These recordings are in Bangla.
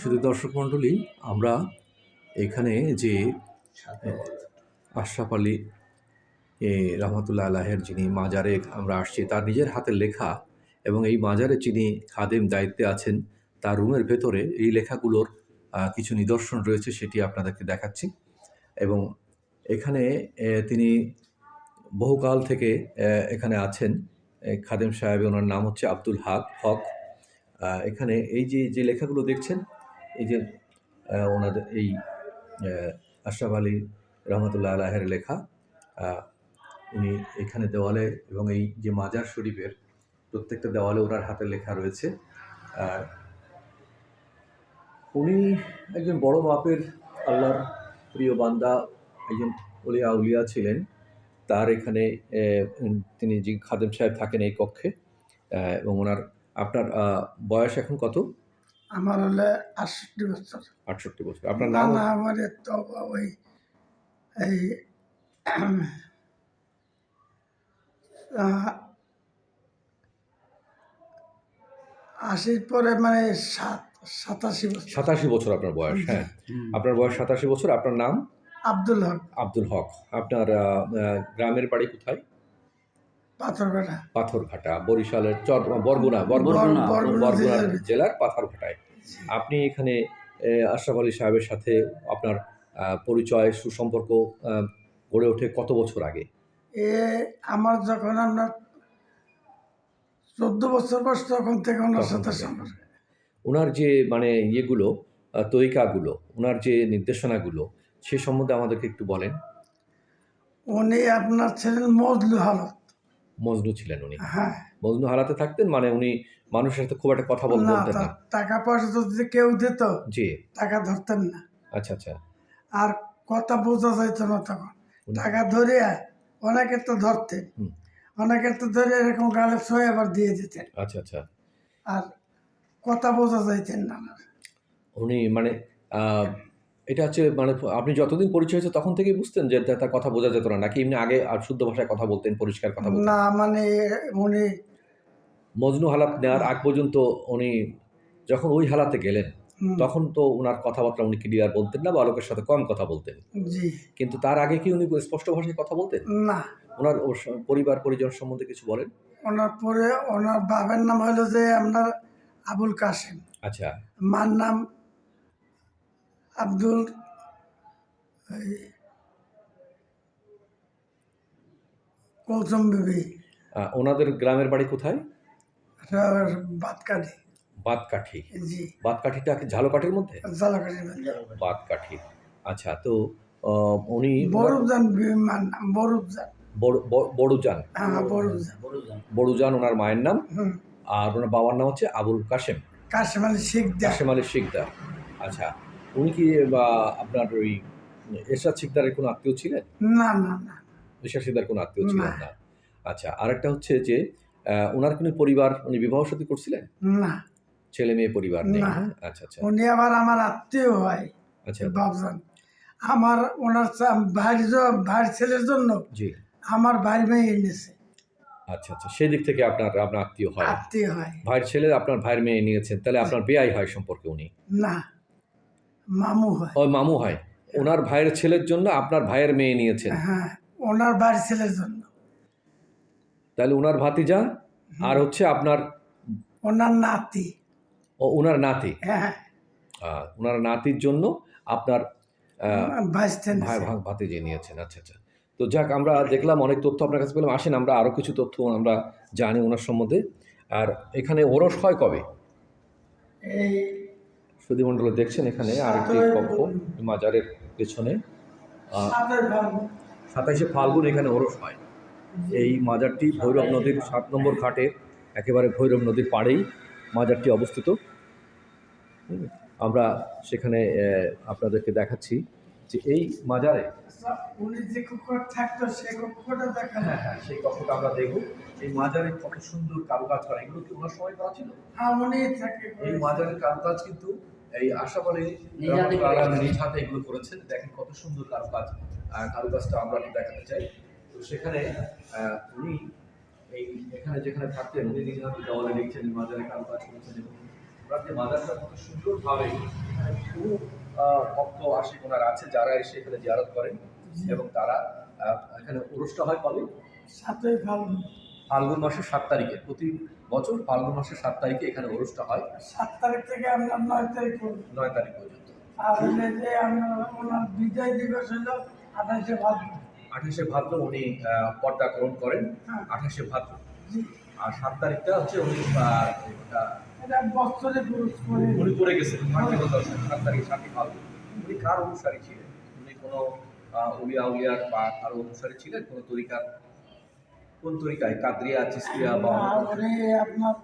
শুধু দর্শক মণ্ডলী, আমরা এখানে যে আশরাফ আলী রহমতুল্লাহ আলাহের যিনি মাজারে আমরা আসছি, তার নিজের হাতের লেখা এবং এই মাজারে যিনি খাদেম দায়িত্বে আছেন, তার রুমের ভেতরে এই লেখাগুলোর কিছু নিদর্শন রয়েছে সেটি আপনাদেরকে দেখাচ্ছি। এবং এখানে তিনি বহুকাল থেকে এখানে আছেন। খাদেম সাহেব ওনার নাম হচ্ছে আব্দুল হক হক। এখানে এই যে যে লেখাগুলো দেখছেন, এই যে ওনাদের এই আশরাফ আলী রহমতুল্লাহ আলাহের লেখা উনি এখানে দেওয়ালে এবং এই যে মাজার শরীফের প্রত্যেকটা দেওয়ালে ওনার হাতে লেখা রয়েছে। উনি একজন বড় মাপের আল্লাহর প্রিয় বান্দা, একজন উলিয়া উলিয়া ছিলেন। তার এখানে তিনি যে খাদেম সাহেব থাকেন এই কক্ষে এবং ওনার আপনার বয়স এখন কত? আমার হলে আটষট্টি বছর। আটষট্টি বছর। আপনার নাম? না আমার তো ওই এই আশির পরে মানে সাত সাতাশি বছর। সাতাশি বছর আপনার বয়স হ্যাঁ। আপনার বয়স সাতাশি বছর আপনার নাম? আব্দুল হক। আব্দুল হক আপনার গ্রামের বাড়ি কোথায়? পাথরঘাটা। পাথরঘাটা বরিশালের চর বরগুনা বরগুনা জেলার পাথরঘাটায়। আপনি এখানে আশরাফ আলী সাহেবের সাথে আপনার পরিচয় সুসম্পর্ক গড়ে ওঠে কত বছর আগে? এ আমার যখন আপনার চোদ্দ বছর বয়স তখন থেকে ওনার সাথে সম্পর্ক। ওনার যে মানে ইয়েগুলো তরিকাগুলো ওনার যে নির্দেশনাগুলো সে সম্বন্ধে আমাদেরকে একটু বলেন। উনি আপনার ছিলেন মজলু হালত। মজনু ছিলেন উনি। হ্যাঁ। মজনু হারাতে থাকতেন মানে উনি মানুষের সাথে খুব একটা কথা বলতেন না। টাকা পয়সা যদি কেউ দিত জি। টাকা ধরতেন না। আচ্ছা আচ্ছা। আর কথা বোঝা যাইত না তখন। টাকা ধরে অনেকে তো ধরতেন। হুম। অনেকে তো ধরে এরকম গালে ছয় আবার দিয়ে দিতেন। আচ্ছা আচ্ছা। আর কথা বোঝা যাইতেন না। উনি মানে এটা হচ্ছে মানে আপনি যতদিন পরিচয় হয়েছে তখন থেকেই বুঝতেন যে তার কথা বোঝা যেত না নাকি এমনি আগে আর শুদ্ধ ভাষায় কথা বলতেন পরিষ্কার কথা বলতেন? না মানে উনি মজনু হালাত নেওয়ার আগ পর্যন্ত উনি যখন ওই হালাতে গেলেন তখন তো ওনার কথাবার্তা উনি ক্লিয়ার বলতেন না বা লোকের সাথে কম কথা বলতেন। জি। কিন্তু তার আগে কি উনি স্পষ্ট ভাষায় কথা বলতেন? না। ওনার পরিবার পরিজন সম্বন্ধে কিছু বলেন? ওনার পরে ওনার বাবার নাম হলো যে আপনার আবুল কাসেম আচ্ছা। মার নাম আব্দুল কৌতম বিবি। ওনাদের গ্রামের বাড়ি কোথায়? বাতকাঠি। বাতকাঠি। জি। বাতকাঠিটা কি ঝালকাঠির মধ্যে? জালাকাঠি বাতকাঠি। আচ্ছা তো উনি বরুজান বিমান নাম বরুজান বড়- বড়- বড়ুজান। হ্যাঁ বড়ুজান। ওনার মায়ের নাম। আর ওনার বাবার নাম হচ্ছে আবুল কাশেম। কাশেম আলী শেখ দেয় কাশেম আলী শিকদার। আচ্ছা উনি কি বা আপনার ওই এরশাদ শিকদারের কোনো আত্মীয় ছিলেন? না না না এরশাদ শিকদার কোনো আত্মীয় ছিলেন না। আচ্ছা আরেকটা হচ্ছে যে ওনার কোনো পরিবার উনি বিবাহ সাথী করছিলেন? না। ছেলে মেয়ে পরিবার নেই? আচ্ছা আচ্ছা। উনি আবার আমার আত্মীয় হয় আচ্ছা। বাবজান আমার ওনার ভাইয়ের ভাইয়ের ছেলের জন্য জি। আমার ভাইয়ের মেয়ে এনেছে। আচ্ছা আচ্ছা। সেই দিক থেকে আপনার আপনার আত্মীয় হয়। আত্মীয় হয়। ভাইয়ের ছেলে আপনার ভাইয়ের মেয়ে নিয়েছেন তাহলে আপনার বেয়াই হয় সম্পর্কে উনি? না। মামু হয়। ওই মামু হয়। ওনার ভাইয়ের ছেলের জন্য আপনার ভাইয়ের মেয়ে নিয়েছেন। হ্যাঁ ওনার বাড়ির ছেলের জন্য। তাহলে ওনার ভাতিজা আর হচ্ছে আপনার ওনার নাতি। ও ওনার নাতি? হ্যাঁ। ওনার নাতির জন্য আপনার বাইশতেন ভাই ভাতিজে নিয়েছেন। আচ্ছা আচ্ছা। তো যাক আমরা দেখলাম অনেক তথ্য আপনার কাছে পেলাম। আসেন আমরা আরও কিছু তথ্য আমরা জানি ওনার সম্বন্ধে। আর এখানে ওরস হয় কবে? এই সুধীমণ্ডল দেখছেন এখানে আরেকটি কক্ষ মাজারের পেছনে সাতাইশে ফাল্গুন এখানে ওরস হয়। এই মাজারটি ভৈরব নদীর সাত নম্বর ঘাটে একেবারে ভৈরব নদীর পাড়েই মাজারটি অবস্থিত। আমরা সেখানে আপনাদেরকে দেখাচ্ছি যে এই মাজারে উনি যে কুকুর থাকতো সেই কুকুরটা দেখা হ্যাঁ হ্যাঁ সেই কক্ষটা আমরা দেখব। এই মাজারে কত সুন্দর কারুকাজ করা এগুলো কি ওনার সময় করা ছিল? হ্যাঁ উনি থাকে। এই মাজারের কারুকাজ কিন্তু এই আশাফ আলী নিজ হাতে এগুলো করেছেন। দেখেন কত সুন্দর কারুকাজ আর কারুকাজটা আমরা দেখাতে চাই। তো সেখানে উনি এই এখানে যেখানে থাকতেন উনি নিজের হাতে দেওয়ালে লিখছেন মাজারে কারুকাজ করেছেন এবং ওনার মাজারটা কত সুন্দরভাবে ভক্ত আশিক ওনার আছে যারা এসে এখানে জিয়ারত করেন এবং তারা আহ, এখানে উরসটা হয় কবে? সাতই ফাল্গুন। ফাল্গুন মাসের সাত তারিখে। প্রতি বছর ফাল্গুন মাসের সাত তারিখে এখানে অনুষ্ঠান হয়। সাত তারিখ থেকে আমরা নয় তারিখ নয় তারিখ পর্যন্ত। আর যে আমরা ওনার বিজয় দিবস হলো আঠাশে ফাল্গুন আঠাশে ভাদ্র উনি পর্দা গ্রহণ করেন। হ্যাঁ। আঠাশে ভাদ্র। আর সাত তারিখটা হচ্ছে উনি উনি করে গেছেন। সাত তারিখ সাতই ফাল্গুন উনি কার অনুসারী ছিলেন? উনি কোনো উলিয়া উলিয়ার বা কারও অনুসারী ছিলেন? কোনো তরিকার কোন তরিকায়? কাদরিয়া চিস্তিয়া বা আপনার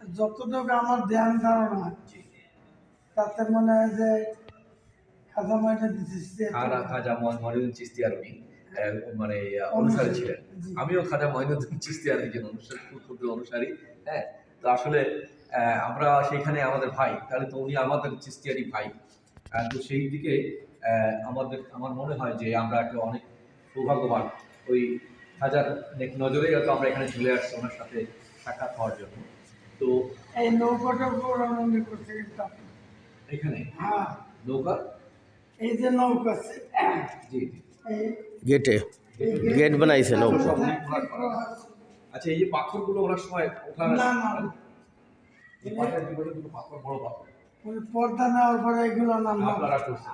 যতটুকু আমার ধ্যান ধারণা। তাতে মনে হয় যে খাজা মাইনে দিতেছে খাজা মহিনুদ্দিন চিস্তিয়ার উনি মানে আহ, অনুসারী। ছিলেন। আমিও খাজা মহিনুদ্দিন চিস্তিয়ার একজন অনুসারী খুব ক্ষুদ্র অনুসারী হ্যাঁ? তো আসলে আমরা সেখানে আমাদের ভাই তাহলে তো উনি আমাদের চিস্তিয়ারই ভাই। তো সেই দিকে আমাদের আমার মনে হয় যে আমরা একটা অনেক সৌভাগ্যবান ওই হাজার নজরে হয়তো আমরা এখানে চলে আসছি ওনার সাথে সাক্ষাৎ হওয়ার জন্য। তো এই নৌকাটা পুরনো করছে এখানে? হ্যাঁ। নৌকা? এই যে নৌকা জি। গেটে। গেট বানাইছে নৌকা। আচ্ছা এই যে পাথরগুলো ওনার সময় ওঠার পাথর বড় পাথর। ওই পর্দা নেওয়ার পরে এগুলো নাম আপনারা করছেন।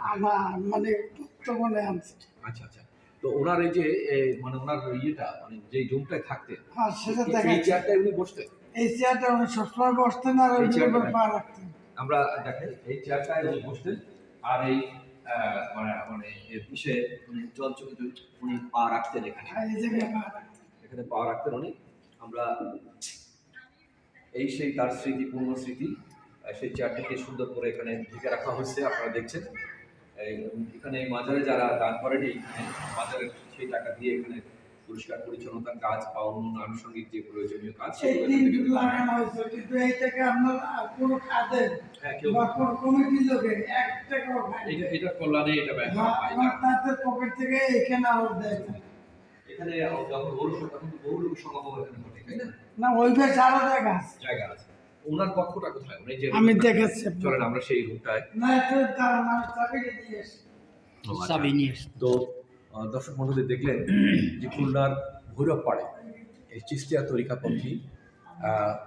মানে আনছে। আচ্ছা আচ্ছা। তো ওনার এই যে মানে ওনার ইয়েটা মানে যে থাকতেন হ্যাঁ সেটা দেখা এই চেয়ারটায় উনি বসতেন? এই চেয়ারটা উনি সবসময় বসতেন আর ওই চেয়ারটা পা রাখতেন। আমরা দেখেন এই চেয়ারটায় উনি বসতেন আর এই মানে মানে পিছে উনি জল চোখে উনি পা রাখতেন এখানে। রাখতেন। এখানে পা রাখতেন উনি। আমরা এই সেই তার স্মৃতি পূর্ণ স্মৃতি সেই চেয়ারটিকে সুন্দর করে এখানে ঢেকে রাখা হয়েছে আপনারা দেখছেন। এখানে মাজারে যারা দান করেন এইখানে মাজারের সেই টাকা দিয়ে এখানে পরিষ্কার পরিচ্ছন্নতার কাজ বা অন্য আনুষঙ্গিক যে প্রয়োজনীয় কাজ হ্যাঁ। এটা কল্যাণে এটা হয় পকেট থেকে এখানে এখানে যখন বহু তখন বহু লোক সমাগম এখানে ঘটে তাই না? না ওই আলাদা গাছ জায়গা আছে। ওনার কক্ষটা কোথায়? উনি যে আমি দেখেছি। চলেন আমরা সেই রুটটায়। না আসি। চাবি নিয়ে তো দর্শক মন্ডলী দেখলেন যে খুলনার ভৈরব পাড়ে এই চিস্তিয়া তরিকাপন্থী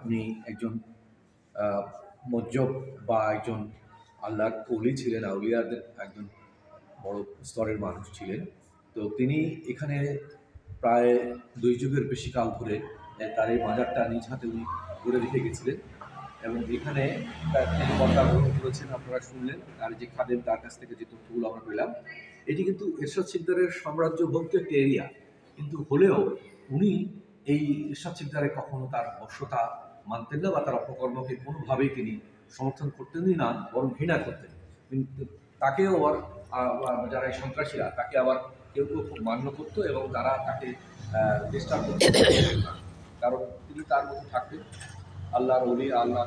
উনি একজন মজ্জব বা একজন আল্লাহর অলি ছিলেন আউলিয়াদের একজন বড় স্তরের মানুষ ছিলেন। তো তিনি এখানে প্রায় দুই যুগের বেশি কাল ধরে তার এই মাজারটা নিজ হাতে উনি গড়ে রেখে গেছিলেন। এবং এখানে পর্দা গ্রহণ করেছেন আপনারা শুনলেন। আর যে খাদেম, তার কাছ থেকে যে তথ্যগুলো আমরা পেলাম, এটি কিন্তু এরশাদ সিকদারের সাম্রাজ্যভুক্ত একটি এরিয়া কিন্তু হলেও উনি এই এরশাদ সিকদারে কখনো তার বর্ষতা মানতেন না বা তার অপকর্মকে কোনোভাবেই তিনি সমর্থন করতেনই না, বরং ঘৃণা করতেন। কিন্তু তাকেও আবার যারা এই সন্ত্রাসীরা, তাকে আবার কেউ কেউ খুব মান্য করতো এবং তারা তাকে ডিস্টার্ব করতো। কারণ তিনি তার মতো থাকতেন। আল্লাহর অলি আল্লাহ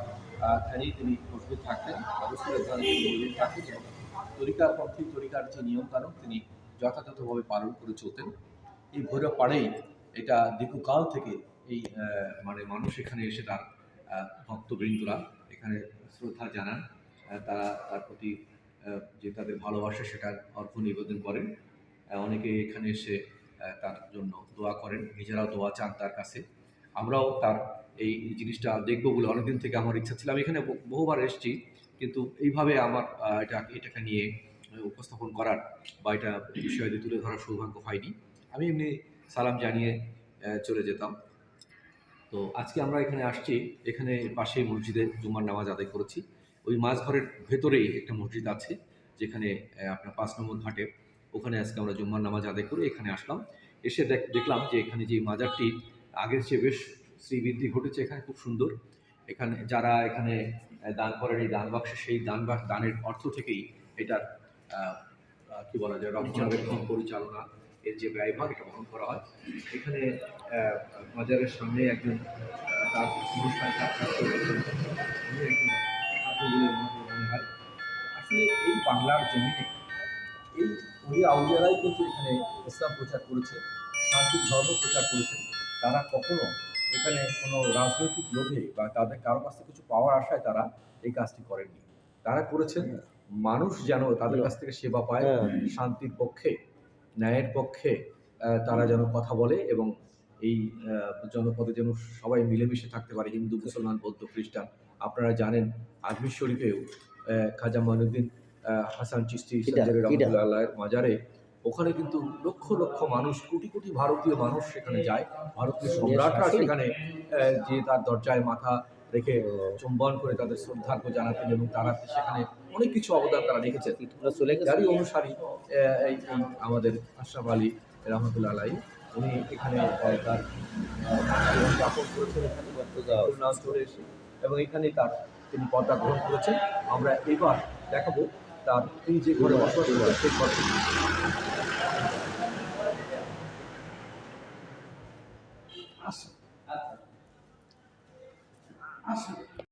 ধ্যানেই তিনি মজবুত থাকতেন, অবশ্যই মজবুত থাকতেন এবং তরিকার পক্ষে তরিকার যে নিয়মকানুন তিনি যথাযথভাবে পালন করে চলতেন। এই ভৈরব পাড়েই এটা দীর্ঘকাল থেকে এই মানে মানুষ এখানে এসে তার ভক্তবৃন্দরা এখানে শ্রদ্ধা জানান তারা তার প্রতি যে তাদের ভালোবাসা সেটা অর্ঘ্য নিবেদন করেন। অনেকে এখানে এসে তার জন্য দোয়া করেন, নিজেরাও দোয়া চান তার কাছে। আমরাও তার এই জিনিসটা দেখব বলে অনেকদিন থেকে আমার ইচ্ছা ছিল। আমি এখানে বহুবার এসেছি, কিন্তু এইভাবে আমার এটা, এটাকে নিয়ে উপস্থাপন করার বা এটা বিষয়টি তুলে ধরার সৌভাগ্য হয়নি। আমি এমনি সালাম জানিয়ে চলে যেতাম। তো আজকে আমরা এখানে আসছি, এখানে পাশে মসজিদে জুমার নামাজ আদায় করেছি। ওই মাছ ঘরের ভেতরেই একটা মসজিদ আছে, যেখানে আপনার পাঁচ নম্বর ঘাটে। ওখানে আজকে আমরা জুম্মার নামাজ আদায় করে এখানে আসলাম। এসে দেখ- দেখলাম যে এখানে যে মাজারটি আগের চেয়ে বেশ শ্রীবৃদ্ধি ঘটেছে এখানে খুব সুন্দর। এখানে যারা এখানে দান করেন এই দান বাক্সে সেই দান দানের অর্থ থেকেই এটার কি বলা যায় রক্ষণাবেক্ষণ পরিচালনা এর যে ব্যয়ভার এটা বহন করা হয়। এখানে আহ, মাজারের সামনে একজন তার অনুষ্ঠান। উনি আসলে এই বাংলার জমিনে এই আউলিয়ারাই কিন্তু এখানে ইসলাম প্রচার করেছে শান্তির ধর্ম প্রচার করেছেন তারা কখনো এখানে কোনো রাজনৈতিক লোভে বা তাদের কারও কাছ থেকে কিছু পাওয়ার আশায় তারা এই কাজটি করেননি। তারা করেছেন মানুষ যেন তাদের কাছ থেকে সেবা পায় হ্যাঁ। শান্তির পক্ষে ন্যায়ের পক্ষে তারা যেন কথা বলে এবং এই জনপদে যেন সবাই মিলেমিশে থাকতে পারে হিন্দু মুসলমান বৌদ্ধ খ্রিস্টান। আপনারা জানেন আজমির শরীফেও খাজা মঈনুদ্দিন আহ, হাসান চিস্তি মাজারে ওখানে কিন্তু লক্ষ লক্ষ মানুষ কোটি কোটি ভারতীয় মানুষ সেখানে যায়। ভারতীয় সম্রাটরা সেখানে যে তার দরজায় মাথা রেখে চুম্বন করে তাদের শ্রদ্ধার্ঘ্য জানাতেন এবং তারা সেখানে অনেক কিছু অবদান তারা রেখেছেন। তোমরা চলে গেছো। যারই অনুসারী আমাদের আশরাফ আলী রহমতুল্লাহ আলাই উনি এখানে তার আহ, করেছেন। এখানে এবং এখানে তার তিনি পদটা গ্রহণ করেছেন। আমরা এবার দেখাবো তার তিনি যে ঘরে বসবাস করেন সেই ঘর। আচ্ছা আসুন।